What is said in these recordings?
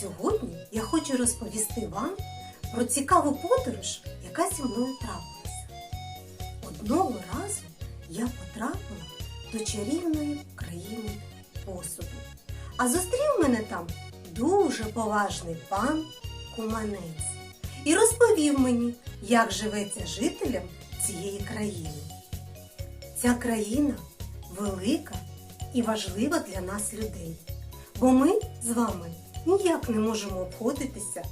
Сьогодні я хочу розповісти вам про цікаву подорож, яка зі мною трапилася. Одного разу я потрапила до чарівної країни посуду. А зустрів мене там дуже поважний пан Куманець і розповів мені, як живеться жителям цієї країни. Ця країна велика і важлива для нас людей, бо ми з вами ніяк не можемо обходитися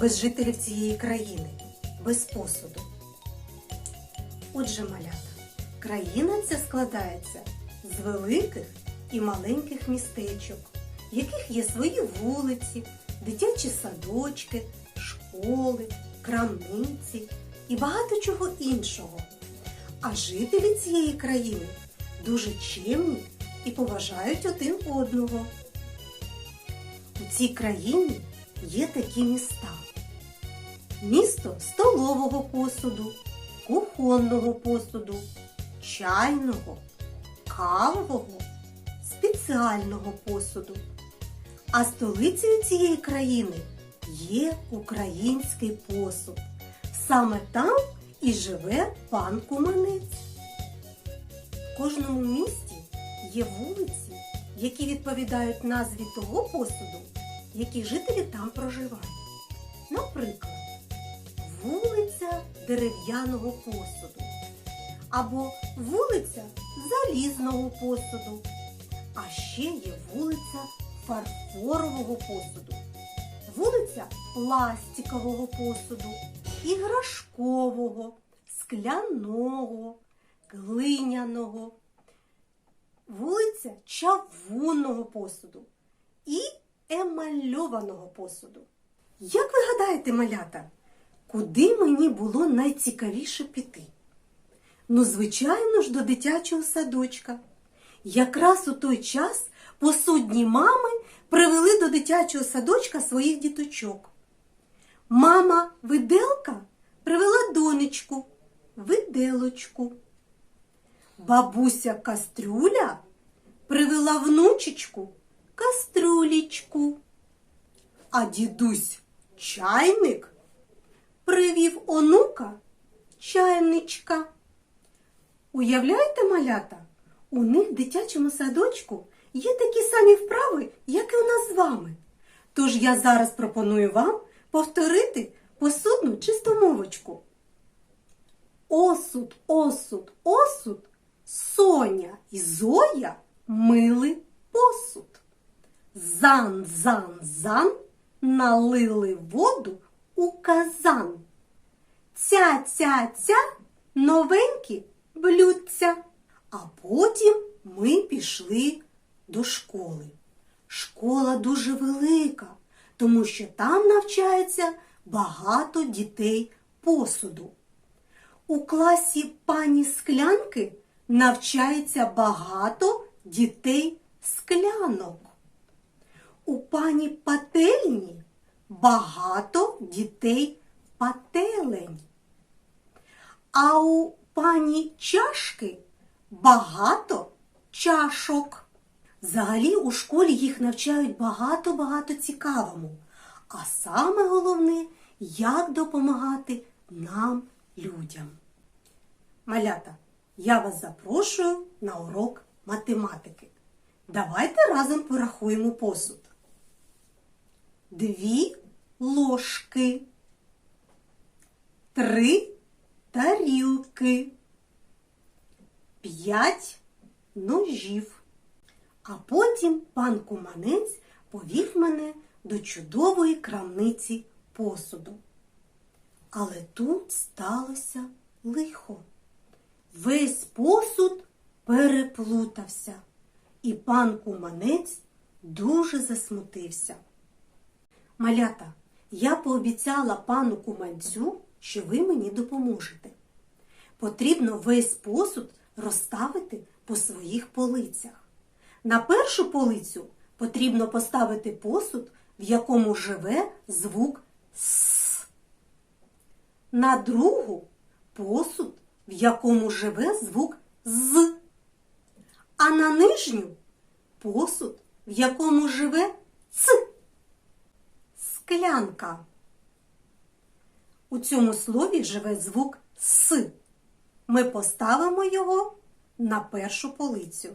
без жителів цієї країни, без посуду. Отже, малята, країна ця складається з великих і маленьких містечок, в яких є свої вулиці, дитячі садочки, школи, крамниці і багато чого іншого. А жителі цієї країни дуже чемні і поважають один одного. У цій країні є такі міста: місто столового посуду, кухонного посуду, чайного, кавового, спеціального посуду. А столицею цієї країни є український посуд. Саме там і живе пан Куманець. В кожному місті є вулиці, які відповідають назві того посуду, які жителі там проживають. Наприклад, вулиця дерев'яного посуду або вулиця залізного посуду. А ще є вулиця фарфорового посуду, вулиця пластикового посуду, іграшкового, скляного, глиняного, вулиця чавунного посуду і емальованого посуду. Як ви гадаєте, малята, куди мені було найцікавіше піти? Ну, звичайно ж, до дитячого садочка. Якраз у той час посудні мами привели до дитячого садочка своїх діточок. Мама виделка привела донечку, виделочку. Бабуся кастрюля привела внучечку каструлічку. А дідусь чайник привів онука чайничка. Уявляєте, малята, у них в дитячому садочку є такі самі вправи, як і у нас з вами. Тож я зараз пропоную вам повторити посудну чистомовочку. Осуд, осуд, осуд, Соня і Зоя мили посуд. Зан, зан, зан налили воду у казан. Ця, ця, ця новенькі блюдця. А потім ми пішли до школи. Школа дуже велика, тому що там навчається багато дітей посуду. У класі пані склянки навчається багато дітей склянок. У пані пательні багато дітей пателень. А у пані чашки багато чашок. Взагалі у школі їх навчають багато-багато цікавому. А саме головне, як допомагати нам, людям. Малята, я вас запрошую на урок математики. Давайте разом порахуємо посуд. Дві ложки, три тарілки, п'ять ножів. А потім пан Куманець повів мене до чудової крамниці посуду. Але тут сталося лихо. Весь посуд переплутався, і пан Куманець дуже засмутився. Малята, я пообіцяла пану Куманцю, що ви мені допоможете. Потрібно весь посуд розставити по своїх полицях. На першу полицю потрібно поставити посуд, в якому живе звук С. На другу посуд, в якому живе звук З. А на нижню посуд, в якому живе Ц. склянка. У цьому слові живе звук С. Ми поставимо його на першу полицю.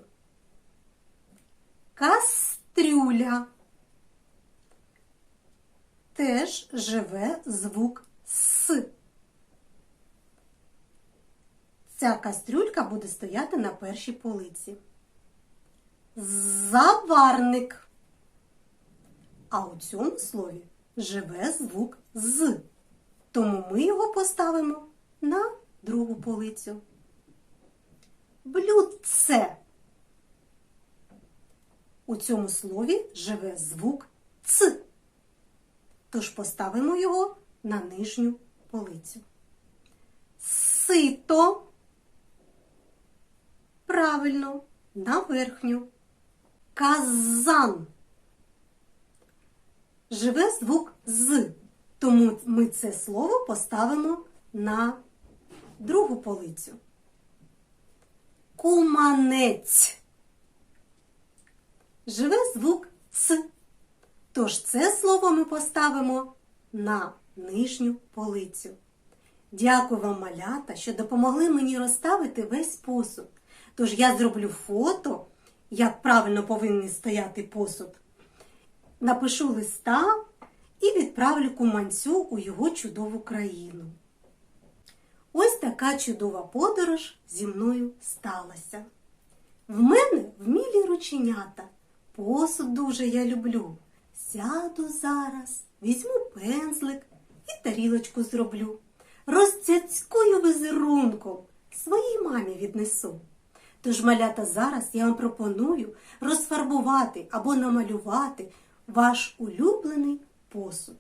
Кастрюля. Теж живе звук С. Ця кастрюлька буде стояти на першій полиці. Заварник. А у цьому слові живе звук з. Тому ми його поставимо на другу полицю. Блюдце. У цьому слові живе звук ц. Тож поставимо його на нижню полицю. Сито. Правильно, на верхню. Казан. Живе звук з, тому ми це слово поставимо на другу полицю. Куманець. Живе звук С. Тож це слово ми поставимо на нижню полицю. Дякую вам, малята, що допомогли мені розставити весь посуд. Тож я зроблю фото, як правильно повинен стояти посуд. Напишу листа і відправлю куманцю у його чудову країну. Ось така чудова подорож зі мною сталася. В мене вмілі рученята, посуд дуже я люблю. Сяду зараз, візьму пензлик і тарілочку зроблю. Розцяцькую візерунком своїй мамі віднесу. Тож, малята, зараз я вам пропоную розфарбувати або намалювати ваш улюблений посуд.